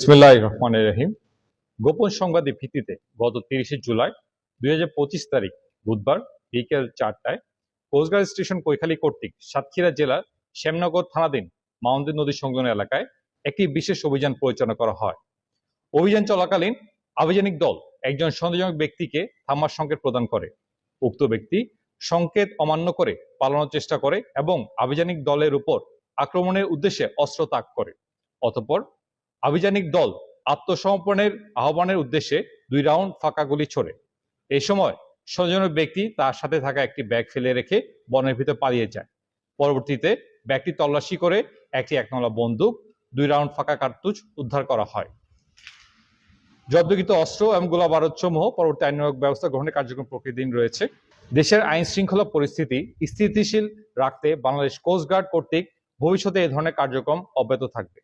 বিসমিল্লাহ রহমান রহিম গোপন সংবাদের ভিত্তিতে গত তিরিশে জুলাই দুই তারিখ বুধবার বিকেল চারটায় কোস্টগার্ড স্টেশন কৈখালী কর্তৃক সাতক্ষীরা জেলার শ্যামনগর থানাধীন মাউন্টেন নদী সংলগ্ন এলাকায় একটি বিশেষ অভিযান পরিচালনা করা হয়। অভিযান চলাকালীন আভিযানিক দল একজন সন্দেহজনক ব্যক্তিকে থামার সংকেত প্রদান করে। উক্ত ব্যক্তি সংকেত অমান্য করে পালানোর চেষ্টা করে এবং আভিযানিক দলের উপর আক্রমণের উদ্দেশ্যে অস্ত্র তাক করে। অতঃপর আভিযানিক দল আত্মসমর্পণের আহ্বানের উদ্দেশ্যে দুই রাউন্ড ফাঁকা গুলি ছোড়ে। এই সময় সন্দেহজনক ব্যক্তি তার সাথে থাকা একটি ব্যাগ ফেলে রেখে বনের ভিতর পালিয়ে যায়। পরবর্তীতে ব্যাগটি তল্লাশি করে একটি একনলা বন্দুক, দুই রাউন্ড ফাঁকা কার্তুজ উদ্ধার করা হয়। জব্দকৃত অস্ত্র এবং গোলা সমূহ পরবর্তী আইনানুগ ব্যবস্থা গ্রহণের কার্যক্রম প্রকৃতিন রয়েছে। দেশের আইন শৃঙ্খলা পরিস্থিতি স্থিতিশীল রাখতে বাংলাদেশ কোস্টগার্ড কর্তৃক ভবিষ্যতে এ ধরনের কার্যক্রম অব্যাহত থাকবে।